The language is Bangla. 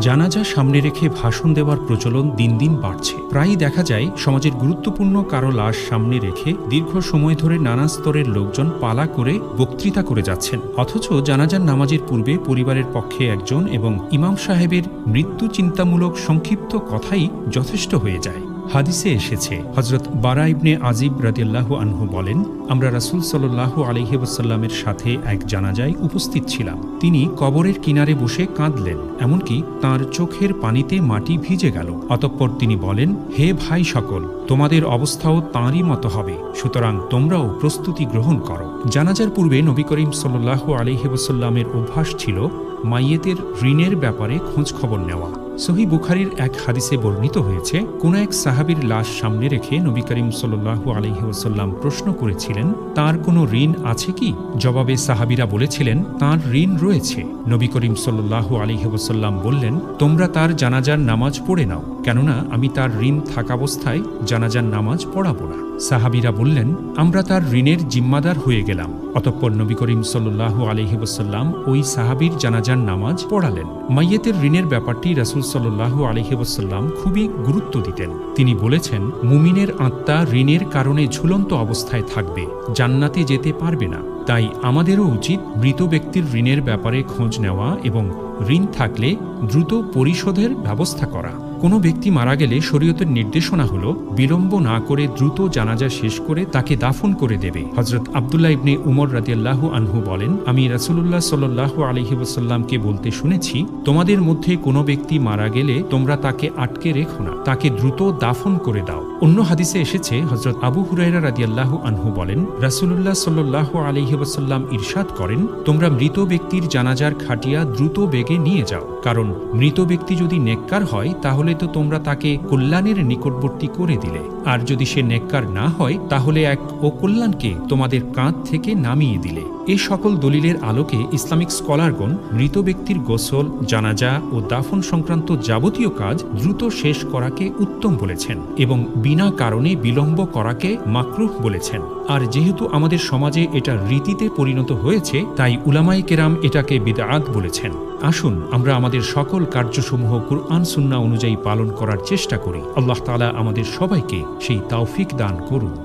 জানাজা সামনে রেখে ভাষণ দেওয়ার প্রচলন দিন দিন বাড়ছে। প্রায়ই দেখা যায়, সমাজের গুরুত্বপূর্ণ কারও লাশ সামনে রেখে দীর্ঘ সময় ধরে নানা স্তরের লোকজন পালা করে বক্তৃতা করে যাচ্ছেন। অথচ জানাজার নামাজের পূর্বে পরিবারের পক্ষে একজন এবং ইমাম সাহেবের মৃত্যু চিন্তামূলক সংক্ষিপ্ত কথাই যথেষ্ট হয়ে যায়। হাদিসে এসেছে হজরত বারা ইবনে আজিব রাদিয়াল্লাহু আনহু বলেন, আমরা রাসূল সাল্লাল্লাহু আলাইহি ওয়াসাল্লামের সাথে এক জানাজায় উপস্থিত ছিলাম। তিনি কবরের কিনারে বসে কাঁদলেন, এমনকি তার চোখের পানিতে মাটি ভিজে গেল। অতঃপর তিনি বলেন, হে ভাই সকল, তোমাদের অবস্থাও তাঁরই মতো হবে, সুতরাং তোমরাও প্রস্তুতি গ্রহণ করো। জানাজার পূর্বে নবী করিম সাল্লাল্লাহু আলাইহি ওয়াসাল্লামের অভ্যাস ছিল মাইয়েতের ঋণের ব্যাপারে খোঁজ খবর নেওয়া। সহি বুখারির এক হাদিসে বর্ণিত হয়েছে, কোন এক সাহাবীর লাশ সামনে রেখে নবী করিম সাল্লাল্লাহু আলাইহি ওয়াসাল্লাম প্রশ্ন করেছিলেন, তার কোনো ঋণ আছে কি? জবাবে সাহাবীরা বলেছিলেন, তার ঋণ রয়েছে। নবী করিম সাল্লাল্লাহু আলাইহি ওয়াসাল্লাম বললেন, তোমরা তার জানাজার নামাজ পড়ে নাও, কেননা আমি তার ঋণ থাকাবস্থায় জানাজার নামাজ পড়াবো না। সাহাবীরা বললেন, আমরা তার ঋণের জিম্মাদার হয়ে গেলাম। অতঃপর নবী করিম সাল্লাল্লাহু আলাইহি ওয়াসাল্লাম ওই সাহাবীর জানাজার নামাজ পড়ালেন। মাইয়েতের ঋণের ব্যাপারটি রাসূল সাল্লাল্লাহু আলাইহি ওয়াসাল্লাম খুবই গুরুত্ব দিতেন। তিনি বলেছেন, মুমিনের আত্মা ঋণের কারণে ঝুলন্ত অবস্থায় থাকবে, জান্নাতে যেতে পারবে না। তাই আমাদেরও উচিত মৃত ব্যক্তির ঋণের ব্যাপারে খোঁজ নেওয়া এবং ঋণ থাকলে দ্রুত পরিশোধের ব্যবস্থা করা। কোনো ব্যক্তি মারা গেলে শরীয়তের নির্দেশনা হল বিলম্ব না করে দ্রুত জানাজা শেষ করে তাকে দাফন করে দেবে। হজরত আবদুল্লাহ ইবনে উমর রাদিয়াল্লাহু আনহু বলেন, আমি রাসূলুল্লাহ সাল্লাল্লাহু আলাইহি ওয়াসাল্লামকে বলতে শুনেছি, তোমাদের মধ্যে কোনো ব্যক্তি মারা গেলে তোমরা তাকে আটকে রেখো না, তাকে দ্রুত দাফন করে দাও। অন্য হাদিসে এসেছে হজরত আবু হুরাইরা রাদিয়াল্লাহু আনহু বলেন, রাসূলুল্লাহ সাল্লাল্লাহু আলাইহি ওয়াসাল্লাম ইরশাদ করেন, তোমরা মৃত ব্যক্তির জানাজার খাটিয়া দ্রুত বেগে নিয়ে যাও। কারণ মৃত ব্যক্তি যদি নেককার হয়, তাহলে তো তোমরা তাকে কল্যাণের নিকটবর্তী করে দিলে। আর যদি সে নেককার না হয়, তাহলে এক অকল্যাণকে তোমাদের কাঁধ থেকে নামিয়ে দিলে। এ সকল দলিলের আলোকে ইসলামিক স্কলারগণ মৃত ব্যক্তির গোসল, জানাজা ও দাফন সংক্রান্ত যাবতীয় কাজ দ্রুত শেষ করাকে উত্তম বলেছেন এবং বিনা কারণে বিলম্ব করাকে মাকরুহ বলেছেন। আর যেহেতু আমাদের সমাজে এটা রীতিতে পরিণত হয়েছে, তাই উলামাই কেরাম এটাকে বেদাত বলেছেন। আসুন, আমরা আমাদের সকল কার্যসমূহ কুরআন সুন্না অনুযায়ী পালন করার চেষ্টা করি। আল্লাহ তালা আমাদের সবাইকে সেই তাওফিক দান করুন।